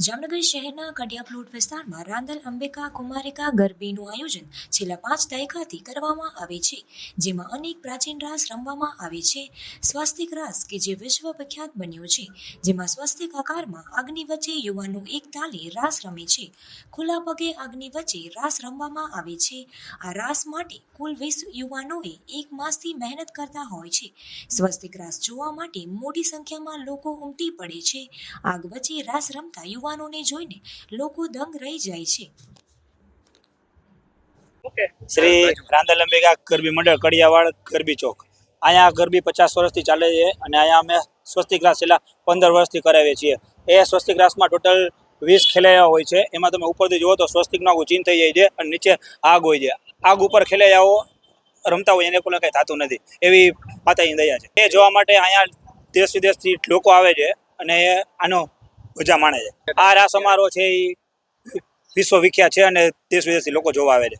જામનગર શહેરના કડિયા પ્લોટ વિસ્તારમાં રાંદલ, અંબિકા, કુમારિકા ગરબીનું આયોજન છેલ્લા પાંચ દાયકાથી કરવામાં આવે છે, જેમાં અનેક પ્રાચીન રાસ રમવામાં આવે છે. સ્વસ્તિક રાસ કે જે વિશ્વ પ્રખ્યાત બન્યો છે, જેમાં સ્વસ્તિક આકારમાં આગની વચ્ચે યુવાનો એક તાલે રાસ રમે છે. ખુલ્લા પગે આગની વચ્ચે રાસ રમવામાં આવે છે. આ રાસ માટે કુલ વીસ યુવાનોએ એક માસથી મહેનત કરતા હોય છે. સ્વસ્તિક રાસ જોવા માટે મોટી સંખ્યામાં લોકો ઉમટી પડે છે. આગ વચ્ચે રાસ રમતા યુવાનોને જોઈને લોકો દંગ રહી જાય છે. શ્રી રાંધલ અંબેગા ગરબી મંડળ કડિયાવાડ ગરબી ચોક. અહીંયા ગરબી પચાસ વર્ષથી ચાલે છે અને અહીંયા અમે સ્વસ્તિક રાસ છેલ્લા પંદર વર્ષથી કરાવીએ છીએ. એ સ્વસ્તિક રાસમાં ટોટલ વીસ ખેલૈયા હોય છે. એમાં તમે ઉપરથી જુઓ તો સ્વસ્તિકનો ચીન થઈ જાય છે અને નીચે આગ હોય છે. આગ ઉપર ખેલૈયાઓ રમતા હોય એને કોઈ કંઈ થતું નથી. એવી માતાની દયા છે. એ જોવા માટે અહીંયા દેશ વિદેશથી લોકો આવે છે અને આનો મજા માણે છે. આ રાસ સમારોહ છે એ વિશ્વ વિખ્યાત છે અને દેશ વિદેશથી લોકો જોવા આવે છે.